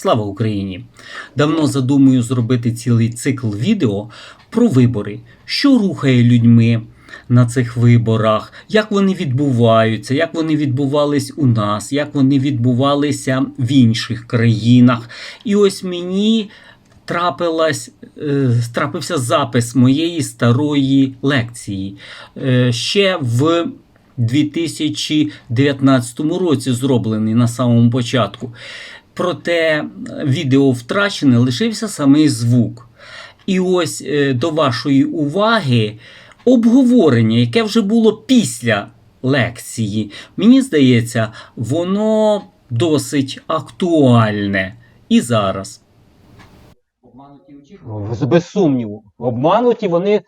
Слава Україні! Давно задумую зробити цілий цикл відео про вибори, що рухає людьми на цих виборах, як вони відбуваються, як вони відбувались у нас, як вони відбувалися в інших країнах. І ось мені трапилась, е, трапився запис моєї старої лекції. Е, ще в 2019 році зроблений на самому початку. Проте е, відео втрачене, лишився самий звук. І ось е, до вашої уваги обговорення, яке вже було після лекції. Мені здається, воно досить актуальне і зараз. Без, без сумніву. Обмануті вони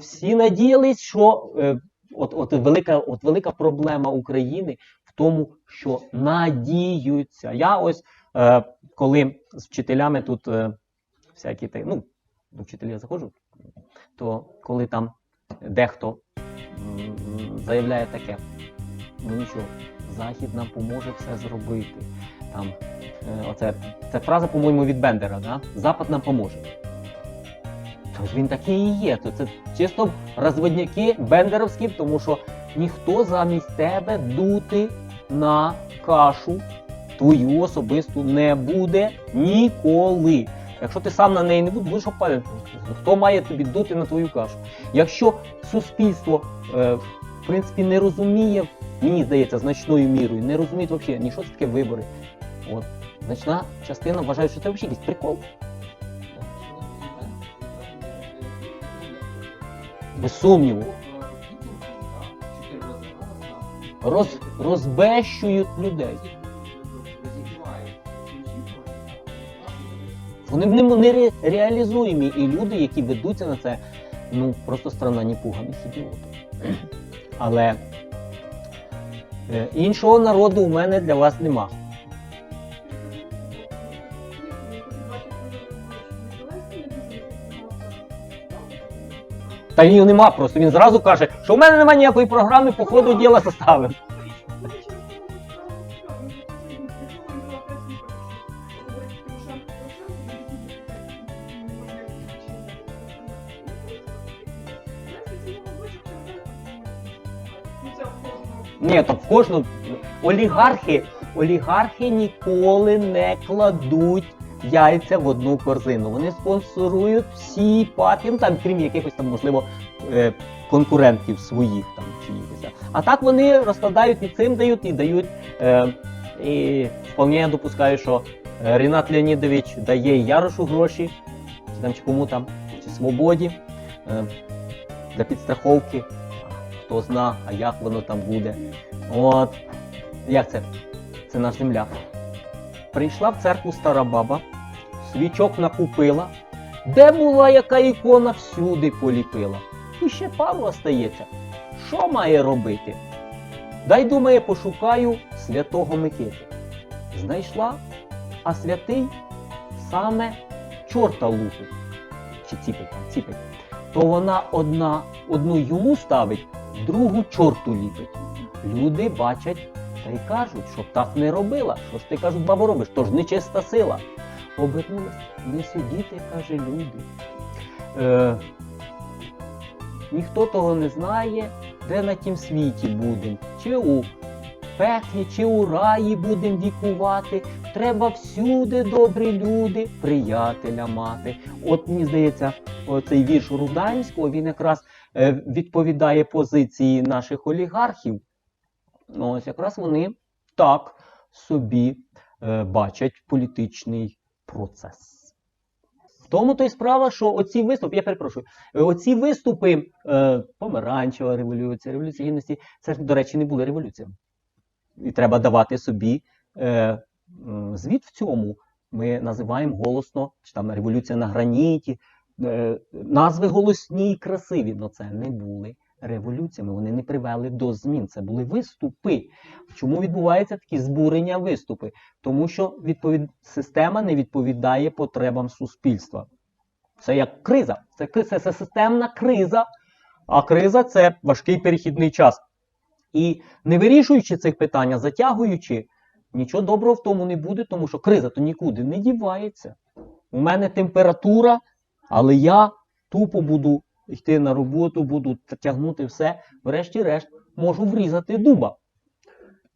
всі надіялись, що е, от, от, велика, от велика проблема України в тому, що надіються. Я ось е, коли з вчителями тут е, всякі ну, до вчителів заходжу, то коли там дехто заявляє таке, ну нічого, Захід нам поможе все зробити. Там, е, оце, це фраза, по-моєму, від Бендера, да? Запад нам поможе. Тож він такий і є. То це чисто розводняки бендеровські, тому що ніхто замість тебе дути на кашу твою особисту не буде ніколи. Якщо ти сам на неї не будеш, будеш опалювати. Хто має тобі дути на твою кашу? Якщо суспільство е, в принципі не розуміє, мені здається, значною мірою, не розуміє взагалі, ні що це таке вибори. От. Значна частина вважає, що це взагалі якийсь прикол. Без сумніву. Роз, розбещують людей. Вони не, не ре- реалізуємі. І люди, які ведуться на це, ну просто страна непуганих ідіотів. Але е, іншого народу у мене для вас нема. Та його нема просто. Він зразу каже, що в мене немає ніякої програми, по ходу діла составив. Ні, то в кожну олігархи, олігархи ніколи не кладуть яйця в одну корзину. Вони спонсорують всі партії, ну там, крім якихось там, можливо, е, конкурентів своїх там чи. А так вони розкладають і цим дають, і дають. Е, і вполне я допускаю, що е, Рінат Леонідович дає Ярошу гроші, чи там чи кому там, чи свободі для підстраховки. Хто зна, а як воно там буде. От. Як це? Це наш земляк. Прийшла в церкву стара баба, свічок накупила, де була яка ікона, всюди поліпила. І ще пару остається. Що має робити? Дай думає, пошукаю святого Микити. Знайшла, а святий саме чорта лупить. Чи ціпить ціпить. То вона одна, одну йому ставить, другу чорту ліпить. Люди бачать та й кажуть, щоб так не робила. Що ж ти кажуть, бабу робиш? То ж нечиста сила. Обернулась, не судіти, каже люди. Е, ніхто того не знає, де на тім світі будем. Чи у пеклі, чи у раї будем вікувати. Треба всюди, добрі люди, приятеля мати. От мені здається, цей вірш Руданського він якраз е, відповідає позиції наших олігархів. Ну, ось якраз вони так собі е, бачать політичний процес. В тому то й справа, що оці виступи, я перепрошую, е, оці виступи, е, помаранчева революція, революція гідності, це ж, до речі, не були революціями. І треба давати собі е, звіт в цьому. Ми називаємо голосно, чи там революція на граніті, е, назви голосні і красиві, але це не були революціями. Вони не привели до змін. Це були виступи. Чому відбуваються такі збурення виступи? Тому що відповід... система не відповідає потребам суспільства. Це як криза. Це, це, це системна криза, а криза це важкий перехідний час. І не вирішуючи цих питань, а затягуючи, нічого доброго в тому не буде, тому що криза то нікуди не дівається. У мене температура, але я тупо буду йти на роботу, буду тягнути все. Врешті-решт, можу врізати дуба.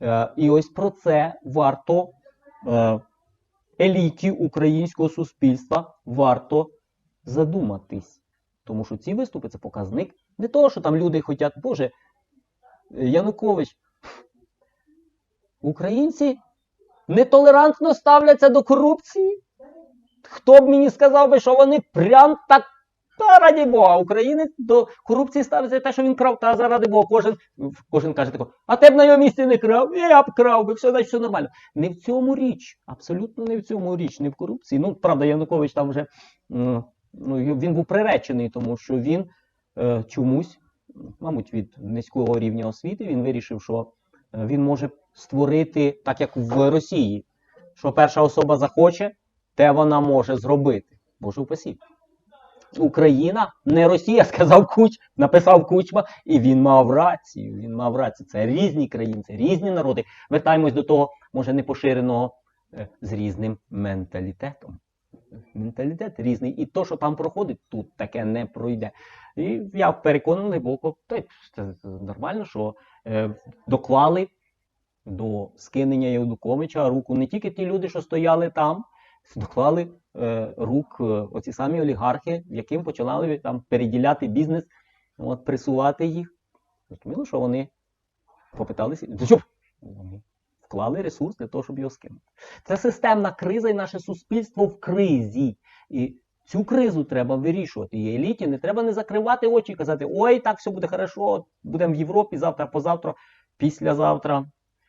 Е, і ось про це варто е, еліті українського суспільства варто задуматись. Тому що ці виступи це показник не того, що там люди хочуть, Боже, Янукович. Українці нетолерантно ставляться до корупції. Хто б мені сказав би, що вони прям так. Та раді Бога, українець до корупції ставиться те, що він крав, та заради Бога, кожен, кожен каже тако, а ти б на його місці не крав, «Е, я б крав би, все, значить, все нормально. Не в цьому річ, абсолютно не в цьому річ, не в корупції. Ну, правда, Янукович там вже ну, він був приречений, тому що він е, чомусь, мабуть, від низького рівня освіти, він вирішив, що е, він може створити, так як в Росії, що перша особа захоче, те вона може зробити. Боже упасі. Україна не Росія, сказав Куч, написав Кучма, і він мав рацію. Він мав рацію. Це різні країни, це різні народи. Вертаємось до того, може, непоширеного е, з різним менталітетом. Менталітет різний. І то, що там проходить, тут таке не пройде. І я переконаний, бо та це, нормально, що е, доклали до скинення Януковича руку не тільки ті люди, що стояли там, доклали е, рук е, оці самі олігархи, яким починали там переділяти бізнес, от, пресувати їх. Зрозуміло, що вони попиталися. Вони вклали ресурс для того, щоб його скинути. Це системна криза, і наше суспільство в кризі. І цю кризу треба вирішувати. І еліті не треба не закривати очі і казати, ой, так все буде хорошо, будемо в Європі завтра, позавтра, післязавтра.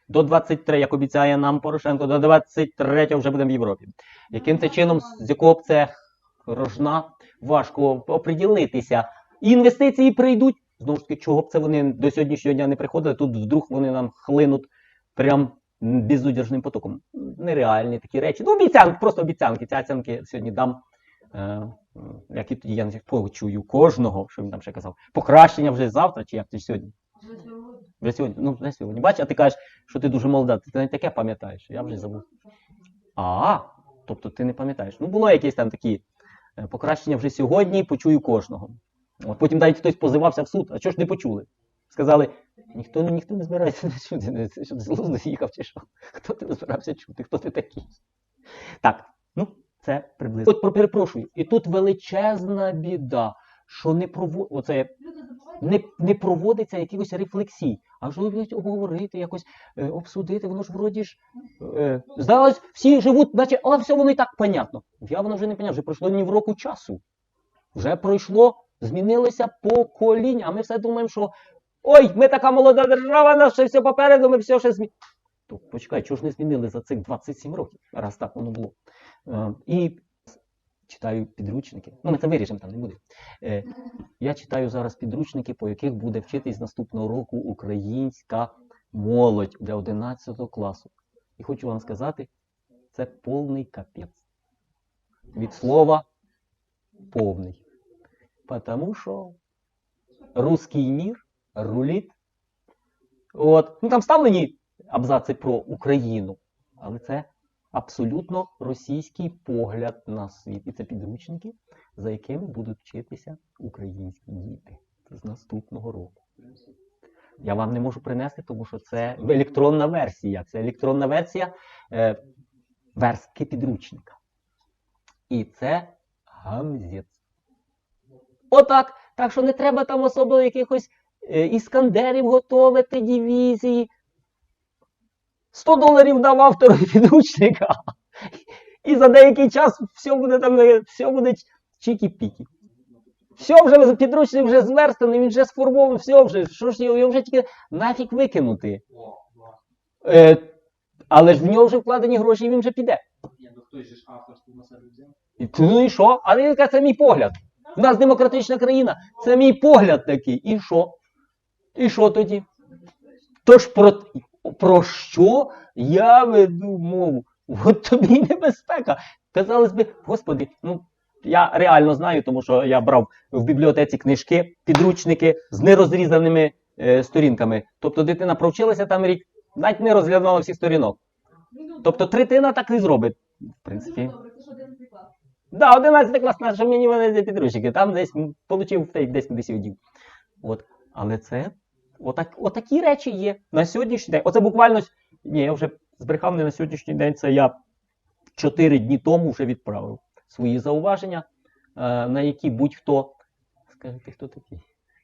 До 23, як обіцяє нам Порошенко, до 23 вже будемо в Європі. Яким це чином, з якого б це рожна, важко оприділитися. І інвестиції прийдуть. Знову ж таки, чого б це вони до сьогоднішнього дня не приходили, тут вдруг вони нам хлинуть прям безудержним потоком. Нереальні такі речі. Ну, обіцянки, просто обіцянки. Ці оцінки сьогодні дам. Е, як і тоді я почую кожного, що він там ще казав. Покращення вже завтра, чи як це сьогодні? Вже сьогодні. Ну, вже сьогодні. Бач, а ти кажеш, що ти дуже молода. Ти навіть таке пам'ятаєш. Я вже забув. А, тобто ти не пам'ятаєш. Ну, було якісь там такі е, покращення вже сьогодні, почую кожного. От потім навіть хтось позивався в суд, а чого ж не почули? Сказали, ніхто, ніхто не збирається чути. Що з глузду з'їхав чи що? Хто ти не збирався чути? Хто ти такий? Так, ну, це приблизно. От перепрошую. І тут величезна біда, що не прово... Оце не, не проводиться якихось рефлексій, а ж люблять обговорити, якось е, обсудити, воно ж вроді ж е, здалось, всі живуть, наче, але все воно і так понятно. Я воно вже не понятно, вже пройшло ні в року часу. Вже пройшло, змінилося покоління, а ми все думаємо, що ой, ми така молода держава, нас ще все попереду, ми все ще змінили. То почекай, чого ж не змінили за цих 27 років, раз так воно було. Е, і читаю підручники. Ну, ми це виріжемо, там не буде. Е, я читаю зараз підручники, по яких буде вчитись наступного року українська молодь для 11 класу. І хочу вам сказати, це повний капець. Від слова повний. Потому що русський мір руліт. От. Ну там ставлені абзаци про Україну, але це абсолютно російський погляд на світ. І це підручники, за якими будуть вчитися українські діти з наступного року. Я вам не можу принести, тому що це електронна версія. Це електронна версія е, верстки підручника. І це гамзець. Отак. Так що не треба там особливо якихось е, іскандерів готовити дивізії. 100 доларів дав автору підручника. І за деякий час все буде там, все буде чікі-пікі. Все вже підручник вже зверстаний, він вже сформований, все вже. Що ж його, вже тільки нафіг викинути. Е, але ж в нього вже вкладені гроші, і він вже піде. Ну. І, ну і що? Але він каже, це мій погляд. У нас демократична країна. Це мій погляд такий. І що? І що тоді? Тож про, про що я веду мову? От тобі й небезпека. Казалось би, господи, ну я реально знаю, тому що я брав в бібліотеці книжки, підручники з нерозрізаними е, сторінками. Тобто дитина провчилася там рік, навіть не розглядала всіх сторінок. Ну, Тобто третина так і зробить, в принципі. Дуже це ж 11 клас. Да, 11 клас наш, що мені вони підручники. Там десь й десь десь віддів. От. Але це отак, отакі речі є на сьогоднішній день. Оце буквально. Ні, я вже збрехав не на сьогоднішній день. Це я 4 дні тому вже відправив свої зауваження, е, на які будь-хто. Скажи, ти хто такий?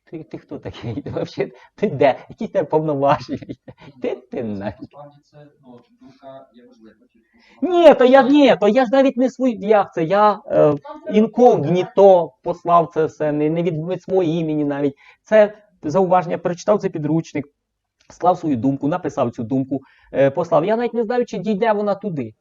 Ти, ти хто такий? Ти, вообще, ти де? Які тебе повноваження? Ти, ти на. Насправді це думка є важлива. Ні, то я ні, то я ж навіть не свій. Як це? Я е, інкогніто послав це все, не, не від, від свого імені навіть. Це зауваження, перечитав цей підручник, склав свою думку, написав цю думку, е, послав. Я навіть не знаю, чи дійде вона туди.